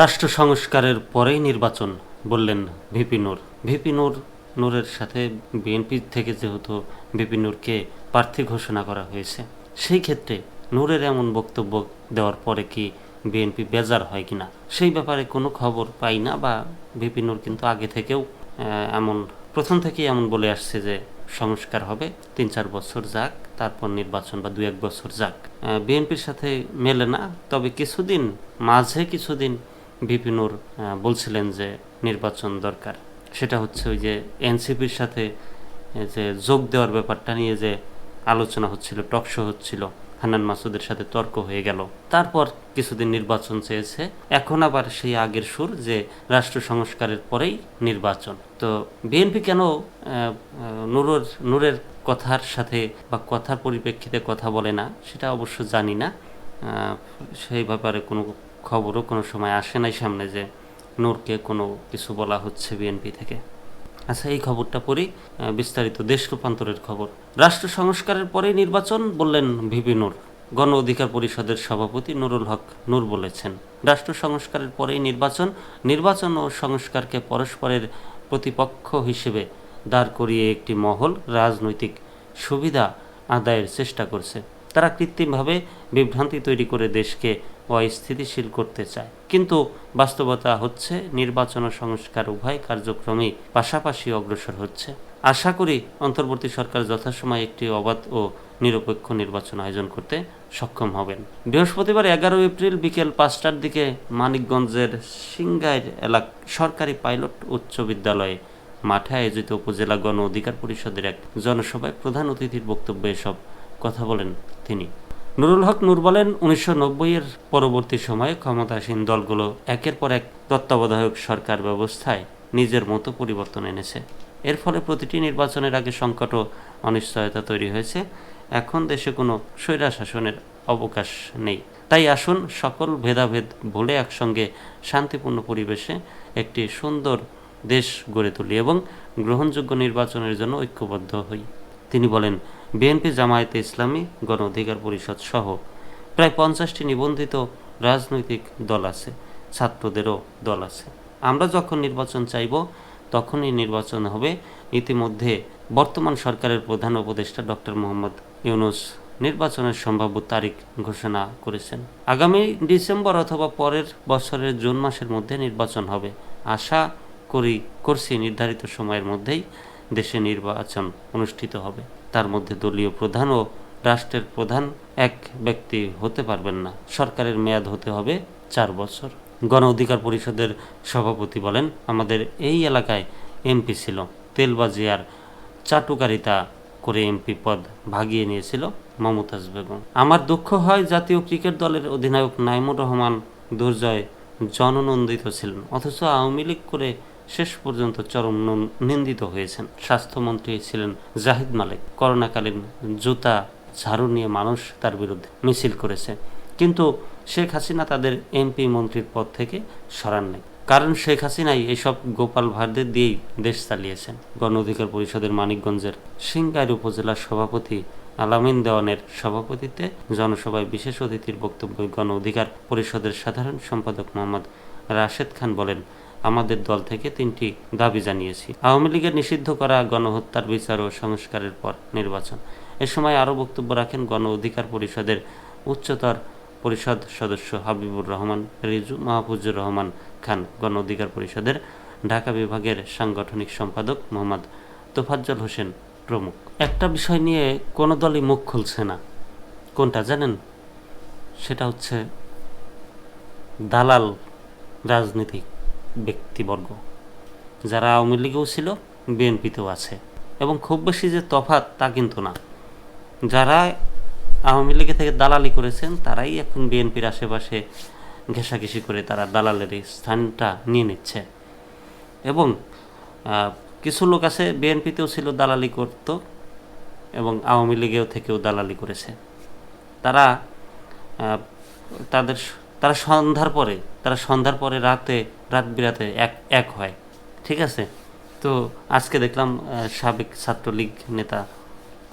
রাষ্ট্র সংস্কারের পরেই নির্বাচন, বললেন ভিপি নূর। ভিপি নূর, নূরের সাথে বিএনপি থেকে যেহেতু ভিপি নূরকে প্রার্থী ঘোষণা করা হয়েছে, সেই ক্ষেত্রে নূরের এমন বক্তব্য দেওয়ার পরে কি বিএনপি বেজার হয় কিনা? সেই ব্যাপারে কোনো খবর পাই না বা ভিপি নূর কিন্তু আগে থেকেও এমন, প্রথম থেকেই এমন বলে আসছে যে সংস্কার হবে, তিন চার বছর যাক, তারপর নির্বাচন বা দু এক বছর যাক। বিএনপির সাথে মেলে না, তবে কিছুদিন, মাঝে কিছুদিন বিপিনুর বলছিলেন যে নির্বাচন দরকার। সেটা হচ্ছে ওই যে এনসিপির সাথে যে যোগ দেওয়ার ব্যাপারটা নিয়ে যে আলোচনা হচ্ছিল টকশো হচ্ছিল, হান্নান মাসুদের সাথে তর্ক হয়ে গেল। তারপর কিছুদিন নির্বাচন চেয়েছে, এখন আবার সেই আগের সুর যে রাষ্ট্র সংস্কারের পরেই নির্বাচন। তো বিএনপি কেন নূরের নূরের কথার সাথে বা কথার পরিপ্রেক্ষিতে কথা বলে না, সেটা অবশ্য জানি না। সেই ব্যাপারে কোনো খবরও কোনো সময় আসে নাই সামনে যে নূরকে কোনো কিছু বলা হচ্ছে বিএনপি থেকে। আচ্ছা এই খবরটা পড়ি বিস্তারিত দেশ রূপান্তরের খবর। রাষ্ট্র সংস্কারের পরেই নির্বাচন বললেন ভিপি নূর। গণ অধিকার পরিষদের সভাপতি নুরুল হক নূর বলেছেন, রাষ্ট্র সংস্কারের পরেই নির্বাচন নির্বাচন ও সংস্কারকে পরস্পরের প্রতিপক্ষ হিসেবে দাঁড় করিয়ে একটি মহল রাজনৈতিক সুবিধা আদায়ের চেষ্টা করছে। তারা কৃত্রিমভাবে বিভ্রান্তি তৈরি করে দেশকে অস্থিতিশীল করতে চায়। কিন্তু বাস্তবতা হচ্ছে নির্বাচন ও সংস্কার উভয় কার্যক্রমেই পাশাপাশি অগ্রসর হচ্ছে। আশা করি অন্তর্বর্তী সরকার যথাসময়ে একটি অবাধ ও নিরপেক্ষ নির্বাচন আয়োজন করতে সক্ষম হবেন। বৃহস্পতিবার এগারো এপ্রিল বিকেল পাঁচটার দিকে মানিকগঞ্জের সিংগাইর এলাক সরকারি পাইলট উচ্চ বিদ্যালয়ে মাঠে আয়োজিত উপজেলা গণ অধিকার পরিষদের এক জনসভায় প্রধান অতিথির বক্তব্যে এসব কথা বলেন তিনি। নুরুল হক নূর বলেন, উনিশশো এর পরবর্তী সময়ে ক্ষমতাসীন দলগুলো একের পর এক তত্ত্বাবধায়ক সরকার ব্যবস্থায় নিজের মতো পরিবর্তন এনেছে। এর ফলে প্রতিটি নির্বাচনের আগে সংকট ও অনিশ্চয়তা তৈরি হয়েছে। এখন দেশে কোনো স্বৈরা শাসনের অবকাশ নেই। তাই আসুন সকল ভেদাভেদ ভুলে একসঙ্গে শান্তিপূর্ণ পরিবেশে একটি সুন্দর দেশ গড়ে তুলি এবং গ্রহণযোগ্য নির্বাচনের জন্য ঐক্যবদ্ধ হই। তিনি বলেন বিএনপি জামায়াতে ইসলামী গণ অধিকার পরিষদ সহ প্রায় পঞ্চাশটি নিবন্ধিত রাজনৈতিক দল আছে, ছাত্রদেরও দল আছে। আমরা যখন নির্বাচন চাইব, তখনই নির্বাচন হবে। ইতিমধ্যে বর্তমান সরকারের প্রধান উপদেষ্টা ডক্টর মোহাম্মদ ইউনুস নির্বাচনের সম্ভাব্য তারিখ ঘোষণা করেছেন। আগামী ডিসেম্বর অথবা পরের বছরের জুন মাসের মধ্যে নির্বাচন হবে। আশা করি, করছি, নির্ধারিত সময়ের মধ্যেই দেশে নির্বাচন অনুষ্ঠিত হবে। তার মধ্যে দলীয় প্রধান ও রাষ্ট্রের প্রধান এক ব্যক্তি হতে পারবেন না। সরকারের মেয়াদ হতে হবে চার বছর। গণ অধিকার পরিষদের সভাপতি বলেন, আমাদের এই এলাকায় এমপি ছিল। তেলবাজি আর চাটুকারিতা করে এমপি পদ ভাগিয়ে নিয়েছিল মমতাজ বেগম। আমার দুঃখ হয় জাতীয় ক্রিকেট দলের অধিনায়ক নাইমুর রহমান দুর্জয় জননন্দিত ছিলেন। অথচ আওয়ামী লীগ করে শেষ পর্যন্ত চরম নিন্দিত হয়েছেন। স্বাস্থ্যমন্ত্রী ছিলেন জাহিদ মালিক। করোনাকালীন জুতা ঝাড়ু নিয়ে মানুষ তার বিরুদ্ধে মিছিল করেছে। কিন্তু শেখ হাসিনা তাদের এমপি মন্ত্রীর পদ থেকে সরান নাই কারণ শেখ হাসিনাই এসব গোপাল ভাড়দের দিয়েই দেশ চালিয়েছেন। গণ অধিকার পরিষদের মানিকগঞ্জের সিংগাইর উপজেলার সভাপতি আলামিন দেওয়ানের সভাপতিত্বে জনসভায় বিশেষ অতিথির বক্তব্যে গণ অধিকার পরিষদের সাধারণ সম্পাদক মোহাম্মদ রাশেদ খান বলেন আমাদের দল থেকে তিনটি দাবি জানিয়েছি। আওয়ামী লীগের নিষিদ্ধ করা গণহত্যার বিচার ও সংস্কারের পর নির্বাচন। এ সময় আরও বক্তব্য রাখেন গণ অধিকার পরিষদের উচ্চতর পরিষদ সদস্য হাবিবুর রহমান, রিজু মাহফুজুর রহমান খান, গণ অধিকার পরিষদের ঢাকা বিভাগের সাংগঠনিক সম্পাদক মোহাম্মদ তোফাজ্জল হোসেন প্রমুখ। একটা বিষয় নিয়ে কোনো দলই মুখ খুলছে না। কোনটা জানেন? সেটা হচ্ছে দালাল রাজনীতিক। ব্যক্তিবর্গ। যারা আওয়ামী লীগেও ছিল, বিএনপিতেও আছে। এবং খুব বেশি যে তফাৎ তা কিন্তু না। যারা আওয়ামী লীগে থেকে দালালি করেছেন, তারাই এখন বিএনপির আশেপাশে ঘেঁষাঘেঁষি করে তারা দালালের স্থানটা নিয়ে নিচ্ছে। এবং কিছু লোক আছে, বিএনপিতেও ছিল, দালালি করত এবং আওয়ামী লীগেও থেকেও দালালি করেছে। তারা তাদের তারা সন্ধ্যার পরে, তারা সন্ধ্যার পরে রাতে, রাত বিরাতে এক এক হয়। ঠিক আছে? তো আজকে দেখলাম সাবেক ছাত্রলীগ নেতা,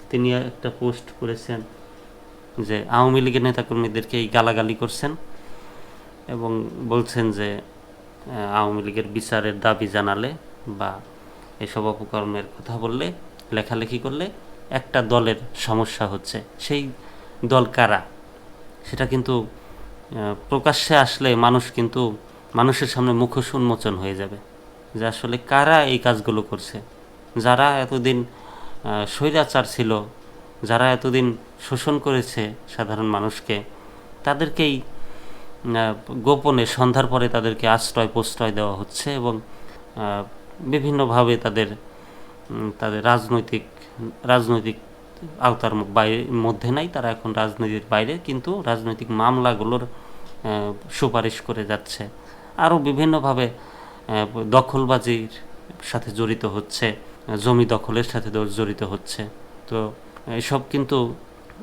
তিনি একটা পোস্ট করেছেন যে আওয়ামী লীগের নেতাকর্মীদেরকে এই গালাগালি করছেন এবং বলছেন যে আওয়ামী লীগের বিচারের দাবি জানালে বা এসব অপকর্মের কথা বললে, লেখালেখি করলে একটা দলের সমস্যা হচ্ছে। সেই দল কারা? সেটা কিন্তু প্রকাশ্যে আসলে মানুষ কিন্তু মানুষের সামনে মুখোশ উন্মোচন হয়ে যাবে যে আসলে কারা এই কাজগুলো করছে। যারা এতদিন স্বৈরাচার ছিল, যারা এতদিন শোষণ করেছে সাধারণ মানুষকে, তাদেরকেই গোপনে সন্ধ্যার পরে তাদেরকে আশ্রয় প্রশ্রয় দেওয়া হচ্ছে এবং বিভিন্নভাবে তাদের তাদের রাজনৈতিক রাজনৈতিক আওতার মধ্যে নাই, তারা এখন রাজনীতির বাইরে, কিন্তু রাজনৈতিক মামলাগুলোর সুপারিশ করে যাচ্ছে। আরও বিভিন্নভাবে দখলবাজির সাথে জড়িত হচ্ছে, জমি দখলের সাথে জড়িত হচ্ছে। তো, এসব কিন্তু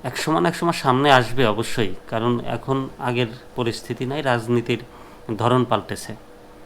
এক সমান এক সময় সামনে আসবে অবশ্যই, কারণ এখন আগের পরিস্থিতি নাই, রাজনীতির ধরন পাল্টেছে।